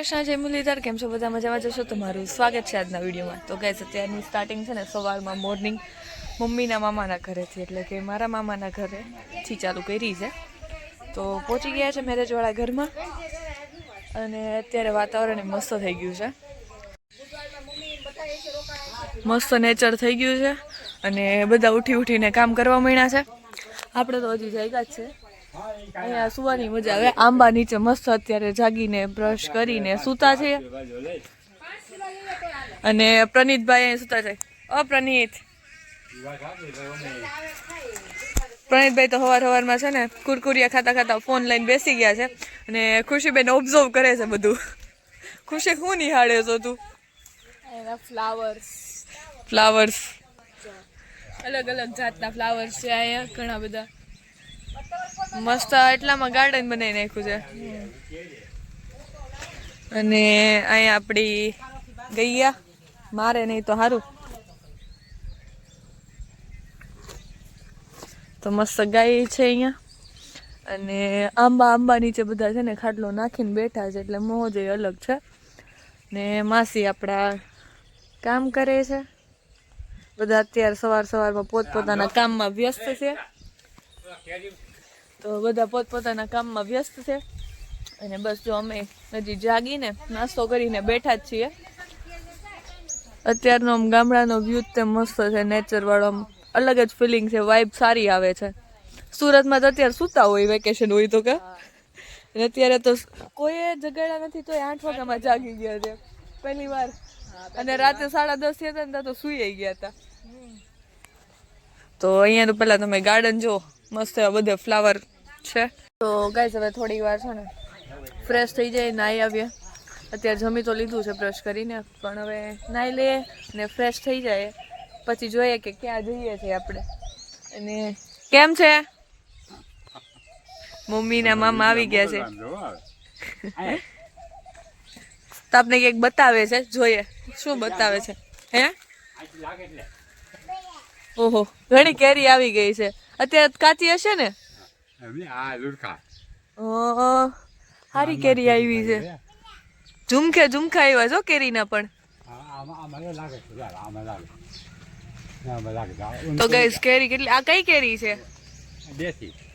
કૃષ્ણ જય મુરલીધર કેમ છો? બધા મજામાં? જશો? તમારું સ્વાગત છે આજના વિડીયોમાં. તો ગાઈસ અત્યારની સ્ટાર્ટિંગ છે ને, સવારમાં મોર્નિંગ મમ્મીના મામાના ઘરેથી, એટલે કે મારા મામાના ઘરેથી ચાલુ કરી છે. તો પહોંચી ગયા છે મેરેજવાળા ઘરમાં અને અત્યારે વાતાવરણ મસ્ત થઈ ગયું છે. મસ્ત નેચર થઈ ગયું છે અને બધા ઉઠી ઉઠીને કામ કરવા માંડ્યા છે. આપણે તો હજી જાગ્યા જ છે. અહીંયા સુવાની મજા આવે. આંબા નીચે મસ્ત અત્યારે જાગીને બ્રશ કરીને સૂતા છે. અને પ્રનીતભાઈ અહીંયા સૂતા છે. અ પ્રનીત. પ્રણીતભાઈ તો હવાર હવારમાં છે ને કુરકુરિયા ખાતા ખાતા ફોન લઈને બેસી ગયા છે અને ખુશીબેન ઓબ્ઝર્વ કરે છે બધું. ખુશી શું નિહાળે છો તું? એના ફ્લાવર્સ ફ્લાવર્સ અલગ અલગ જાતના ફ્લાવર્સ છે અહીંયા ઘણા બધા. મસ્ત એટલામાં ગાર્ડન બનાવી નાખ્યું છે. અને અહીંયા આપણી ગયા. મારે નહીં તો સારું તો મસ્ત ગાય છે અહીંયા. અને આંબા આંબા નીચે બધા છે ને ખાટલો નાખીને બેઠા છે એટલે મોજ એ અલગ છે. ને માસી આપણા કામ કરે છે. બધા અત્યારે સવાર સવારમાં પોતપોતાના કામમાં વ્યસ્ત છે. તો બધા પોતપોતાના કામમાં વ્યસ્ત છે. અને બસ જો અમે હજી જાગીને નાસ્તો કરીને બેઠા જ છીએ. અત્યારનો ગામડાનો વ્યૂ તે મસ્ત છે. નેચરવાળો અલગ જ ફિલિંગ છે. વાઇબ સારી આવે છે. સુરતમાં તો અત્યારે સૂતા હોય વેકેશન હોય તો કે. અને અત્યારે તો કોઈ જગાડ્યા નથી તો આઠ વાગ્યામાં જાગી ગયા છે. પહેલી વાર. અને રાતે સાડા દસ થયા હતા ને તો સુઈ ગયા હતા. તો અહીંયા તો પેલા તમે ગાર્ડન જો મસ્ત બધે ફ્લાવર છે. તો ગાઈઝ હવે થોડી વાર છે ને ફ્રેશ થઈ જાય નાહી આવીએ. અત્યારે જમી તો લીધું છે બ્રશ કરીને, પણ હવે નાહી લઈએ ને ફ્રેશ થઈ જાય. પછી જોઈએ કે ક્યાં જઈએ છીએ આપણે. અને કેમ છે? મમ્મી ના મામા આવી ગયા છે. તો આપને કંઈક બતાવે છે? જોઈએ. શું બતાવે છે? હે? ઓહો, ઘણી કેરી આવી ગઈ છે. અત્યારે કાચી હશે ને? સારી કેરી આવી છે. ઝુમખે ઝુમખા આવ્યા છો કેરીના પણ? તો ગઈસ કેરી કેટલી આ કઈ કેરી છે?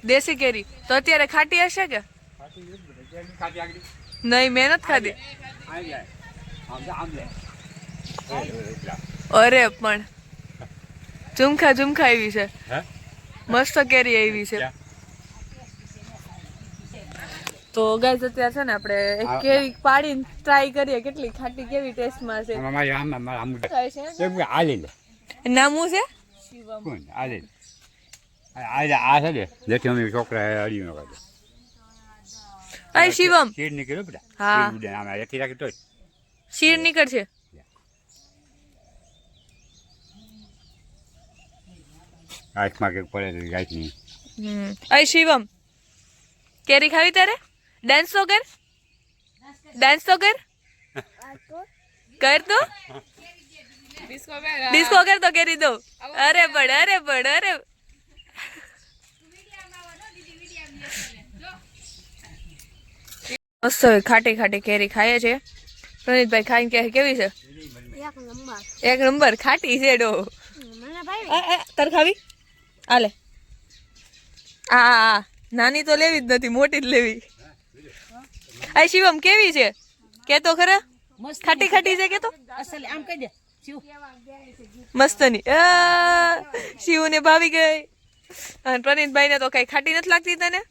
દેશી. કેરી. તો અત્યારે ખાટી હશે કે? નહીં મહેનત ખાધી. અરે પણ. ઝુમખા ઝુમખા આવી છે. હે? મસ્ત કેરી આવી છે. તો ગાઈસ અત્યારે છે ને આપણે એક કેરી પાડીને ટ્રાય કરીએ કેટલી ખાટી કેવી ટેસ્ટમાં છે. મારી આમ આમ છે એમ કે આ લઈ લે. નામું છે? શિવમ આલી આ લઈ લે આ છે ને જેથી અમે છોકરા અડીનો કરે આ શિવમ. શીર નીકળ્યો બેટા હા. રાખી શીર નીકળશે. આંખમાં કંઈક પડે હમ. અય શિવમ કેરી ખાવી તારે? ડાન્સ તો કર. ડાન્સ તો કર. કર તો. ડિસ્કો કર તો કેરી દો અરે પણ અરે પણ અરે. મસ્ત ખાટી ખાટી કેરી ખાઈએ છે. પ્રનીતભાઈ ખાઈને કે કેવી છે? એક નંબર. ખાટી છે ડો. તાર ખાવી? આલે. આ નાની તો લેવી જ નથી મોટી જ લેવી. આ શિવમ કેવી છે? કે તો ખરા ખાટી ખાટી છે કે તો અસલ આમ કહી દે. શિવ. મસ્તની. આ, શિવને ભાવી ગઈ. અને પ્રનીતભાઈ ને તો કઈ ખાટી નથી લાગતી તને?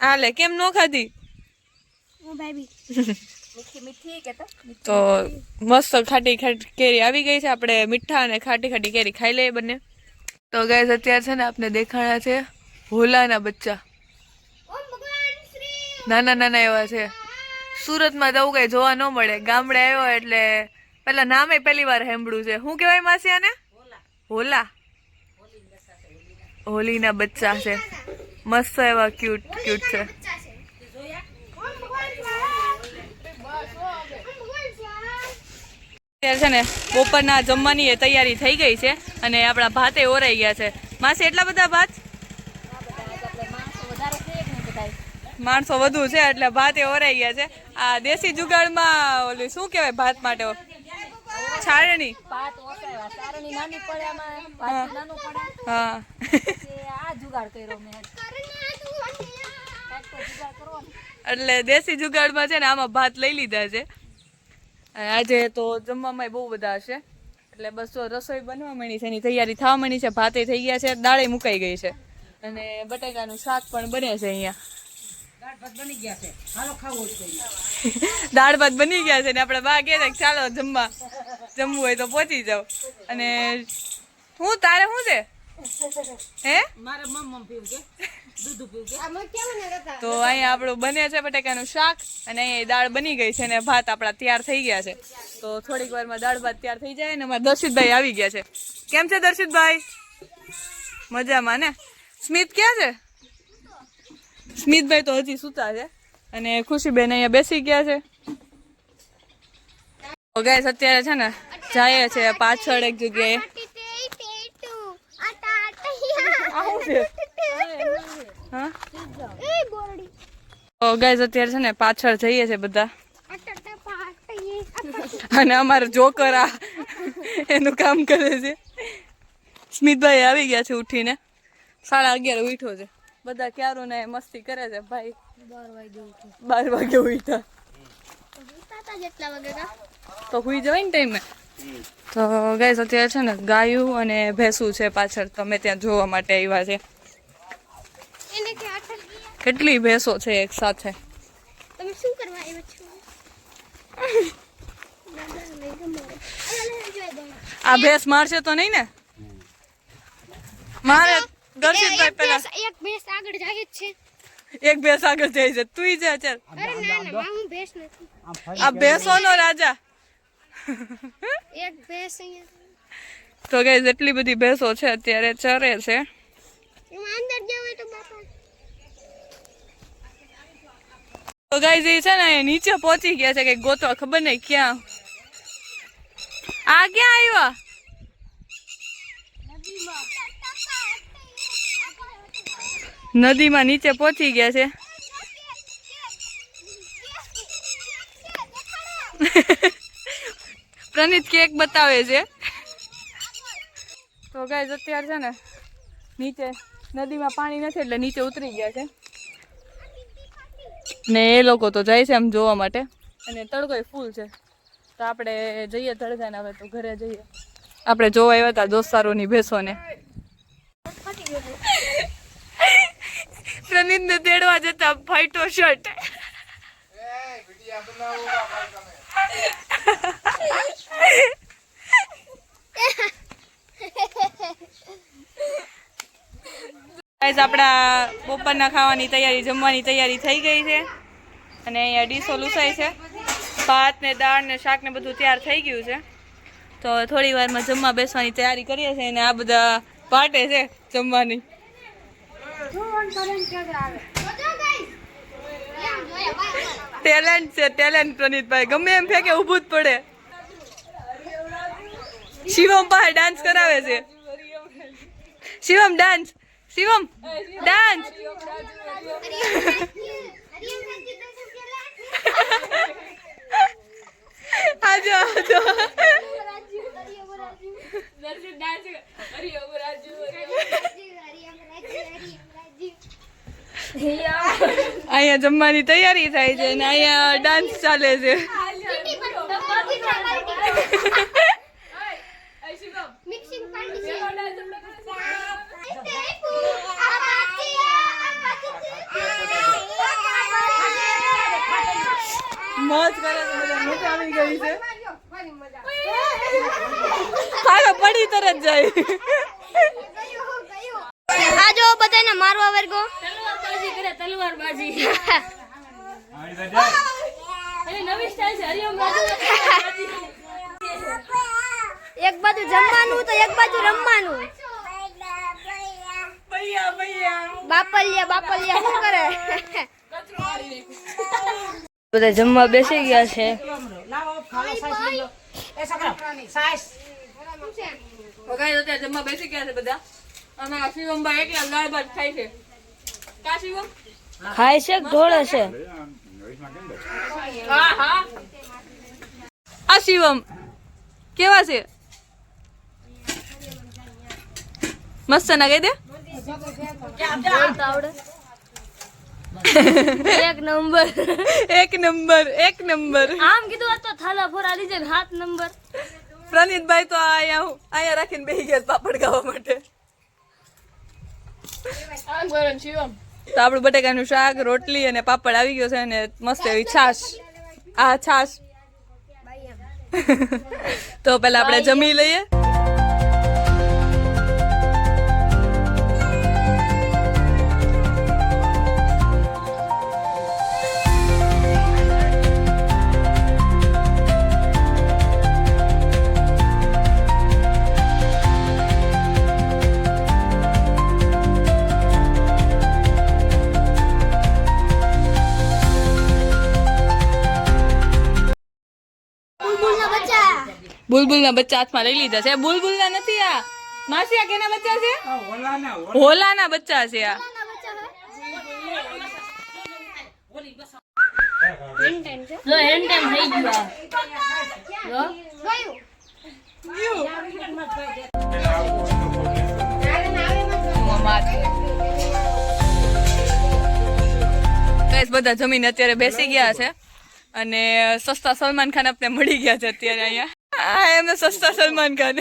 હાલે કેમ નો ખાધી? મીઠી મીઠી કે તો તો મસ્ત ખાટી ખાટી કેરી આવી ગઈ છે. આપણે મીઠા અને ખાટી ખાટી કેરી ખાઈ લઈએ બંને. તો ગાય અત્યારે છે ને આપણે દેખાણા છે હોલાના બચ્ચા. નાના નાના એવા છે. સુરતમાં તો આવું કઈ જોવા ન મળે. ગામડે આવ્યો એટલે પેલા નામે પહેલી વાર સાંભળ્યું છે. શું કહેવાય માસી આને? હોલા હોલીના બચ્ચા છે. મસ્ત એવા ક્યુટ ક્યુટ છે. અત્યારે છે ને બપોરના જમવાની એ તૈયારી થઈ ગઈ છે અને આપણા ભાતે ઓરાઈ ગયા છે. માસી એટલા બધા ભાત? માણસો વધુ છે એટલે ભાતે ઓરાઈ ગયા છે. આ દેશી જુગાડમાં ઓલી શું કહેવાય ભાત માટે? છારણી. હા. એટલે દેશી જુગાડમાં છે ને આમાં ભાત લઈ લીધા છે. આજે તો જમવામાં બહુ બધા હશે. એટલે બસ રસોઈ બનવા માંડી છે એની તૈયારી થવા માંડી છે ભાતે થઈ ગયા છે દાળે મુકાઈ ગઈ છે. અને બટેકાનું શાક પણ બને છે અહીંયા. દાળ ભાત બની ગયા છે. ને આપણે બા છે કે ચાલો જમવા. જમવું હોય તો પહોંચી જાઓ. અને હું તારે શું છે? હે? તો અહીંયા આપણું બને છે બટેકાનું શાક અને અહીંયા દાળ બની ગઈ છે અને ભાત આપણા તૈયાર થઈ ગયા છે. તો થોડીક વારમાં દાળ ભાત તૈયાર થઈ જાય અને અમારા દર્શિતભાઈ આવી ગયા છે. કેમ છે દર્શિતભાઈ? મજામાં ને? સ્મિત ક્યાં છે? સ્મિતભાઈ તો હજી સૂતા છે અને ખુશીબેન અહીંયા બેસી ગયા છે. તો ગાઈસ અત્યારે છે ને જાય છે પાછળ એક જગ્યાએ. આવું છે હા? તો ગાઈસ અત્યારે છે ને પાછળ જઈએ છે બધા. અને અમારો જોકર આ એનું કામ કરે છે. સ્મિતભાઈ આવી ગયા છે ઉઠીને. સાડા અગિયાર ઉઠ્યો છે. બધા ક્યારો ને મસ્તી કરે છે ભાઈ. બાર વાગે ઉઠા તો હુઈ જવાય ને ટાઈમે તો ગાઈસ અત્યારે છે ને ગાયું અને ભેંસું છે પાછળ. તમે ત્યાં જોવા માટે આવ્યા છે. કેટલી ભેંસો છે એક સાથે તમે શું કરવા આવ્યા છો? આ ભેંસ મારશે તો નહીં ને? મારે દર્શિતભાઈ એક પેલા ભેંસ- એક ભેંસ આગળ જાય જ છે. એક ભેંસ આગળ જાય છે. તું જા ચાલ. અરે ના ના માં હું ભેંસ નથી. આ ભેંસોનો રાજા. એક ભેંસ અહીંયા. તો ગઈ જેટલી બધી ભેંસો છે અત્યારે ચરે છે. એમાં અંદર જાવ હોય તો બાપા તો ગાઈઝ એ છે ને, નીચે પહોંચી ગયા છે કે ગોતવા, ખબર નહીં ક્યાં. આ ક્યાં આવ્યા? નદીમાં નીચે પહોંચી ગયા છે. પ્રનીત કેક બતાવે છે. તો ગાઈઝ અત્યારે છે ને, નીચે નદીમાં પાણી નથી, એટલે નીચે ઉતરી ગયા છે. ને એ લોકો તો જાય છે આમ જોવા માટે. અને તડકોય ફૂલ છે. તો આપણે જઈએ તડકાને હવે તો ઘરે જઈએ. આપણે જોવા આવ્યા હતા દોસ્તારોની ભેંસોને. પ્રનીતને તેડવા જતા ફાઈટો શર્ટ. ગાઈઝ આપણા બપોરના ખાવાની તૈયારી, જમવાની તૈયારી થઈ ગઈ છે. અને અહીંયા ડીશો લૂસાય છે. ભાત ને દાળ ને શાક ને બધું તૈયાર થઈ ગયું છે. તો થોડી વારમાં જમવા બેસવાની તૈયારી કરીએ છીએ અને આ બધા પાટે છે જમવાની. ટેલેન્ટ છે ટેલેન્ટ પ્રનીતભાઈ. ગમે એમ ફેંકે, ઊભું જ પડે. શિવમ પાસે ડાન્સ કરાવે છે. Shivam dance Shivam dance. આજો આજો. અહીંયા જમવાની તૈયારી થાય છે અને અહીંયા ડાન્સ ચાલે છે મિક્સિંગ પાર્ટી મોજ કરે છે બધા મજા આવી ગઈ છે. હાલો પડી તરત જાય. આ જો બધાને મારવા વર્ગો. તલવારબાજી કરે તલવારબાજી નવી સ્ટાઇલ છે હરિયમ એક બાજુ જમવાનું તો એક બાજુ રમવાનું. ભૈયા ભૈયા. બાપલિયા બાપલિયા શું કરે? બધા જમવા બેસી ગયા છે. જમવા બેસી ગયા ખાય છે શિવમ ઢોળે છે. શિવમ, કેવા છે? મસ્ત ના દે? એક નંબર. એક નંબર એક નંબર. આમ કીધું આ તો થાલા ફોર લીધે ને હાથ નંબર. પ્રનીતભાઈ તો આયા હું આયા રાખીને બેહી ગયા પાપડ ખાવા માટે. તો આપણું બટેકાનું શાક રોટલી અને પાપડ આવી ગયો છે અને મસ્ત એવી છાશ. આ છાશ. તો પેલા આપણે જમી લઈએ. બુલબુલના બચ્ચા હાથમાં લઈ લીધા છે. બુલબુલના નથી આ. માસી આ કેના બચ્ચા છે? હોલાના બચ્ચા છે આ. લો હેન્ડ થઈ ગયું ગાઈસ બધા જમીન અત્યારે બેસી ગયા છે. અને સસ્તા સલમાન ખાન આપણે મળી ગયા છે અત્યારે અહીંયા. આ એમને સસ્તા સલમાન ખાન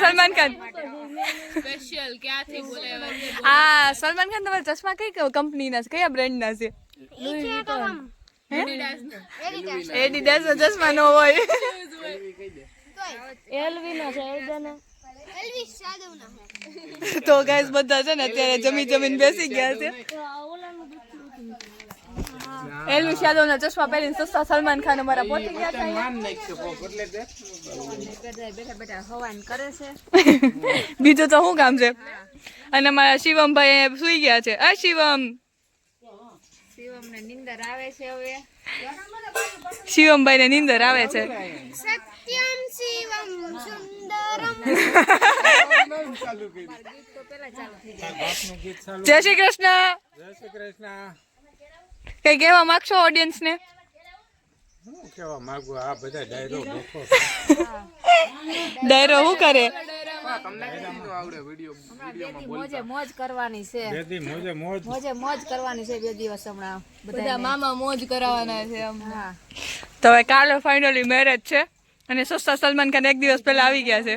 સલમાન ખાન તમારા ચશ્મા કઈ કંપનીના છે? કયા બ્રાન્ડના છે? એડિડાસ નો. ચશ્મા નો હોય. એલવી નો. છે તો ગાઈસ બધા છે ને અત્યારે જમી જમીને બેસી ગયા છે. એલવી યાદવ ના ચશ્મા પહેરીને સસ્તા સલમાન ખાન અમારા પહોંચી ગયા છે બીજું તો શું કામ છે? અને અમારા શિવમભાઈ સુઈ ગયા છે. આ શિવમ! શિવમને નિંદર આવે છે હવે. શિવમભાઈ ને નીંદર આવે છે. સત્યમ શિવમ સુંદરમ. જય શ્રી કૃષ્ણ. કઈ કહેવા માંગશો ઓડિયન્સ ને? માંગુ આ બધા ડાયરો શું કરે? મોજે મોજ કરવાની છે. મોજે મોજ. મોજે મોજ કરવાની છે બે દિવસ હમણાં બધા મામા મોજ કરાવવાના છે હા. તો હવે કાલે ફાઇનલી મેરેજ છે અને સસ્તા સલમાન ખાન એક દિવસ પહેલા આવી ગયા છે.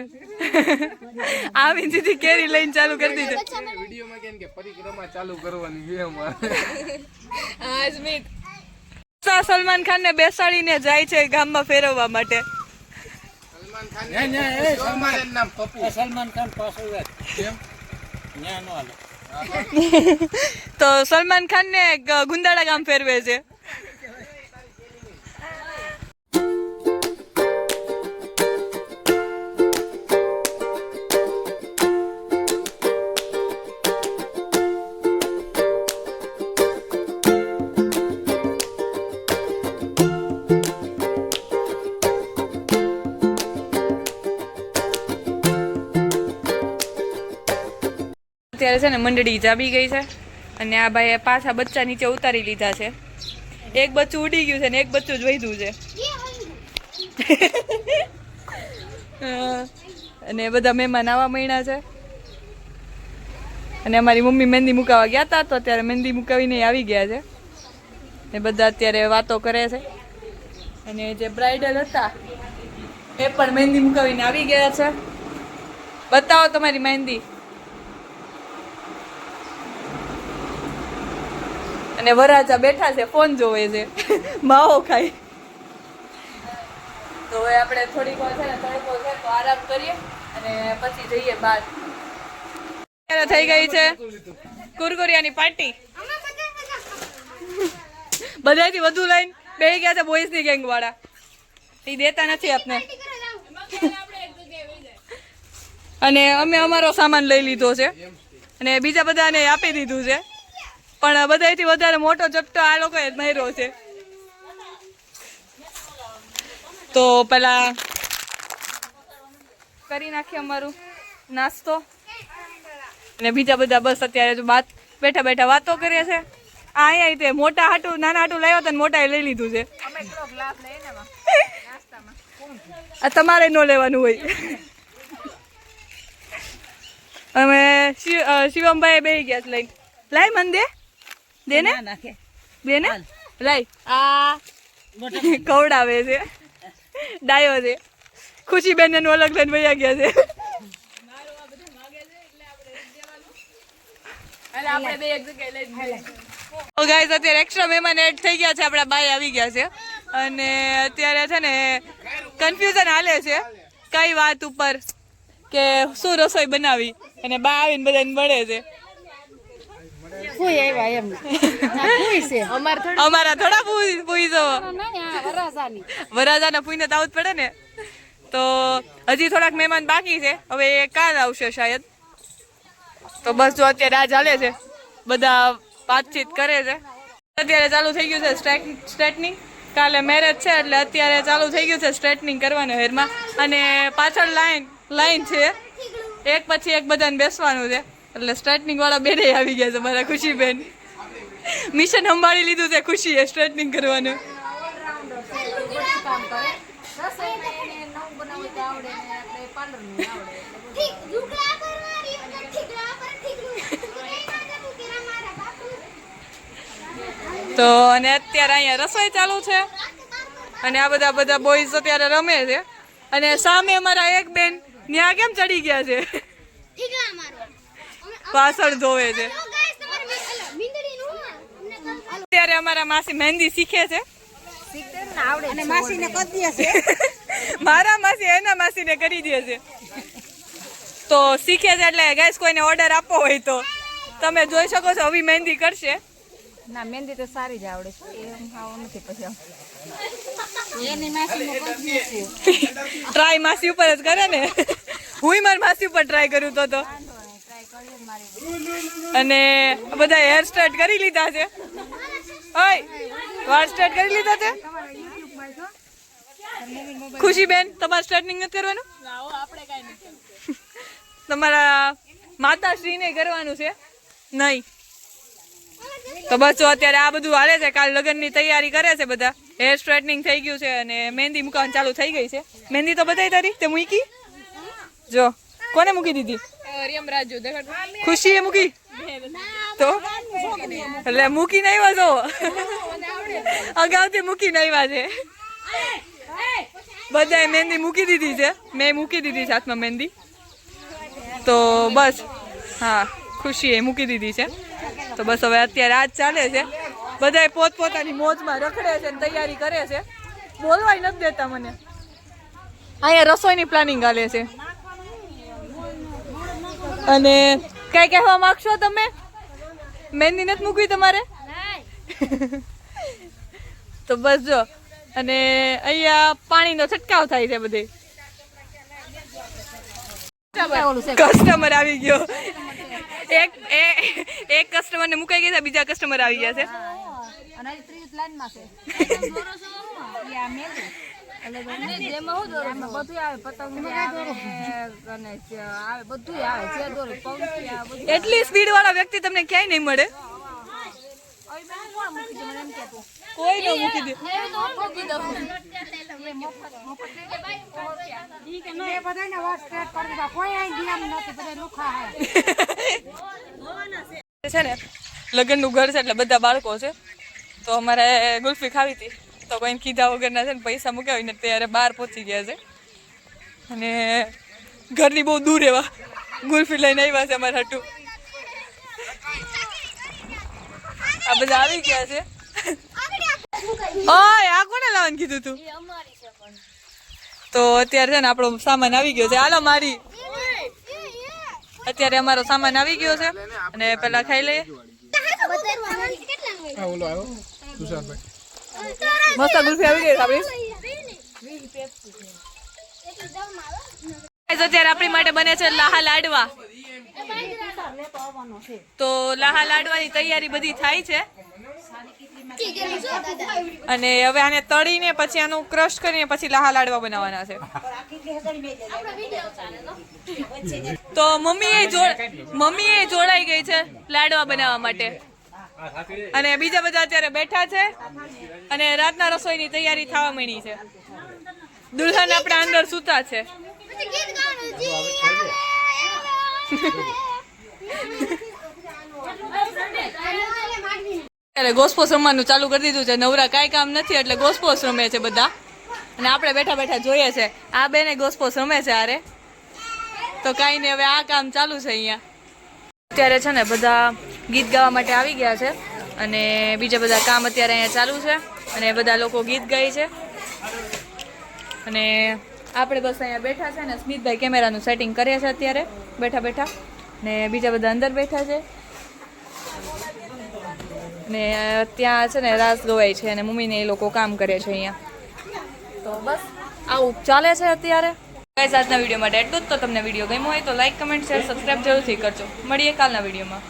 આવી સીધી કેરી લઈને ચાલુ કરી દીધી. હા સ્મિત સસ્તા સલમાન ખાન ને બેસાડીને જાય છે ગામમાં ફેરવવા માટે. સલમાન ખાન પાછો કેમ? ન્યા નો હાલે. તો સલમાન ખાન ને ગુંદાળા ગામ ફેરવે છે. છે ને, મંડળી જાબી ગઈ છે અને આ ભાઈએ પાછા બચ્ચા નીચે ઉતારી લીધા છે. એક બચ્ચું ઉડી ગયું છે ને એક બચ્ચું જ વધ્યું છે. અને બધા મહેમાન આવા મહિના છે. અને અમારી મમ્મી મહેંદી મુકાવા ગયા હતા તો અત્યારે મહેંદી મુકાવીને આવી ગયા છે. એ બધા અત્યારે વાતો કરે છે. અને જે બ્રાઇડલ હતા, એ પણ મહેંદી મુકાવીને આવી ગયા છે. બતાવો તમારી મહેંદી. અને વરાજા બેઠા છે, ફોન જોવે છે. માવો ખાય. તો હવે આપણે થોડીક વાર છે ને તડકો છે, તો આરામ કરીએ અને પછી જઈએ બહાર. થઈ ગઈ છે કુરકુરિયાની પાર્ટી. બધાથી વધુ લઈને બે ગયા છે બોયઝની ગેંગ વાળા એ દેતા નથી આપને. અને અમે અમારો સામાન લઈ લીધો છે. અને બીજા બધાને આપી દીધું છે. પણ બધાથી વધારે મોટો ચપટો આ લોકોએ માર્યો છે. તો પેલા કરી નાખીએ અમારું નાસ્તો. અને બીજા બધા બસ અત્યારે વાત બેઠા બેઠા વાતો કરીએ છે. આ અહીંયા તે મોટા હાટું, નાના હાટું લાવ્યો તો મોટા લઈ લીધું છે. આ તમારે ન લેવાનું હોય. અમે શિવમભાઈ બે ગયા છે લઈને. લાય મન દે દે ને દે ને? લાય આ કવડાવે છે. ડાયો છે. ખુશીબેન એનું અલગ લઈને વૈયા ગયા છે. લઈ ગાઈઝ અત્યારે એક્સ્ટ્રા મહેમાન એડ થઈ ગયા છે. આપણા બાય આવી ગયા છે. અને અત્યારે છે ને કન્ફ્યુઝન હાલે છે. કઈ વાત ઉપર કે શું રસોઈ બનાવી? અને બા આવીને બધાને મળે છે. અમારે થોડી અમારા થોડા પૂઈ પૂઈ જો વરાજાના પૂઈને તો આવું પડે ને. તો હજી થોડાક મહેમાન બાકી છે. હવે એ કાલ આવશે શાયદ. તો બસ જો અત્યારે આ ચાલે છે. બધા વાતચીત કરે છે. અત્યારે ચાલુ થઈ ગયું છે સ્ટ્રેટનિંગ કાલે મેરેજ છે એટલે અત્યારે ચાલુ થઈ ગયું છે સ્ટ્રેટનિંગ કરવાનું હેરમાં. અને પાછળ લાઈન લાઈન છે. એક પછી એક બધાને બેસવાનું છે. એટલે સ્ટ્રેટનિંગ વાળા બેને આવી ગયા છે, મારા ખુશીબેન. મિશન સંભાળી લીધું છે ખુશીએ સ્ટ્રેટનિંગ કરવાનું. તો અને અત્યારે અહીંયા રસોઈ ચાલુ છે. અને આ બધા બધા બોયઝ અત્યારે રમે છે. અને સામે અમારા એક બેન ત્યાં કેમ ચડી ગયા છે? પાછળ ધોવે છે. અત્યારે અમારા માસી મહેંદી શીખે છે. અને માસીને કરી દે છે. મારા માસી એના માસીને કરી દે છે. તો શીખે છે એટલે ગેસ કોઈને ઓર્ડર આપવો હોય તો. તમે જોઈ શકો છો હવે મહેંદી કરશે. ના મહેંદી તો સારી જ આવડે છે. એ ખાવા નથી પછી ટ્રાય માસી ઉપર જ કરે ને. હું મારી માસી ઉપર ટ્રાય કરું તો તો. અને બધા હેર સ્ટાર્ટ કરી લીધા છે. ઓય, વાળ સ્ટાર્ટ કરી લીધા છે? ખુશીબેન તમારે સ્ટાર્ટિંગ નથી કરવાનું? તમારા માતાશ્રીને કરવાનું છે? નહીં. તો બસો અત્યારે આ બધું હાલે છે, કાલ લગ્નની તૈયારી કરે છે બધા. હેર સ્ટ્રેટનિંગ થઈ ગયું છે અને મહેંદી મૂકવાનું ચાલુ થઈ ગઈ છે. મહેંદી તો બધાય તારી તે મૂકી? જો, કોને મૂકી દીધી? રાજુ દેખાડ ખુશીએ મૂકી તો એટલે મૂકીને આવ્યા છો અગાઉથી મૂકીને આવ્યા છે બધાએ મહેંદી મૂકી દીધી છે મેં મૂકી દીધી છે હાથમાં મહેંદી તો બસ હા ખુશીએ મૂકી દીધી છે તો બસ હવે અત્યારે આજ ચાલે છે. બધાએ પોતપોતાની મોજમાં રખડે છે ને તૈયારી કરે છે. બોલવાય નથી દેતા મને. અહીંયા રસોઈની પ્લાનિંગ હાલે છે. અને કઈ કહેવા માંગશો તમે? મહેંદી નથી મૂકવી તમારે? તો બસ જો અને અહીંયા પાણીનો છંટકાવ થાય છે બધે. કસ્ટમર આવી ગયો. એક એક કસ્ટમરને મુકાઈ ગયા બીજા કસ્ટમર આવી ગયા છે. અને હજી ત્રીસ લાઈનમાં છે. ઈ શું. બધું આવે. પતંગ અને આવે બધું આવે જે દોરું પંખી એટલી સ્પીડ વાળા વ્યક્તિ તમને ક્યાંય નહીં મળે. એમ. કોઈ ન મૂકી દે. છે ને લગ્નનું ઘર છે એટલે બધા બાળકો છે. તો અમારે ગુલ્ફી ખાવી હતી. તો કોઈને કીધા વગરના છે ને પૈસા મુકાવીને ત્યારે બહાર પહોંચી ગયા છે. અને ઘરની બહુ દૂર એવા ગુલ્ફી લઈને આવ્યા છે અમારા હટુ. આ બધા આવી ગયા છે. ઓય, આ કોને લાવવાનું કીધું તું? તો અત્યારે છે ને આપણો સામાન આવી ગયો છે. હાલો મારી. અત્યારે અમારો સામાન આવી ગયો છે. અને પેલા ખાઈ લઈએ. મસ્ત ગુલ્ફી આવી ગઈ આપણી. અત્યારે આપણી માટે બને છે લાહા લાડવા. તો લાહા લાડવાની તૈયારી બધી થાય છે. અને હવે આને તળીને પછી આનું ક્રશ કરીને પછી લાહા લાડવા બનાવવાના છે. તો મમ્મી એ મમ્મી એ જોડાઈ ગઈ છે લાડવા બનાવવા માટે. અને બીજા બધા અત્યારે બેઠા છે. અને રાતના રસોઈની તૈયારી થવા માંડી છે. દુલ્હન આપણા અંદર સૂતા છે. અત્યારે ગોસ્પોસ રમવાનું ચાલુ કરી દીધું છે. નવરા કાંઈ કામ નથી, એટલે ગોસ્પોસ રમે છે બધા. અને આપણે બેઠા બેઠા જોઈએ છે. આ બેને ગોસ્પોસ રમે છે આરે તો કાંઈ નહીં, હવે આ કામ ચાલુ છે અહીંયા. અત્યારે છે ને બધા ગીત ગાવા માટે આવી ગયા છે અને બીજા બધા કામ અત્યારે અહીંયા ચાલુ છે અને બધા લોકો ગીત ગાય છે. અને આપણે બસ અહીંયા બેઠા છે ને સ્મિતભાઈ કેમેરાનું સેટિંગ કરે છે અત્યારે. બેઠા બેઠા. ને બીજા બધા અંદર બેઠા છે. ને ત્યાં છે ને રાસ ગવાય છે અને મમ્મીને એ લોકો કામ કરે છે અહીંયા. તો બસ આવું ચાલે છે અત્યારે. ગાઈઝ, આજના વીડિયો માટે એટલું જ. તો તમને વીડિયો ગમ્યો હોય તો લાઈક કમેન્ટ શેર સબસ્ક્રાઈબ જરૂરથી કરજો. મળીએ કાલના વિડીયોમાં.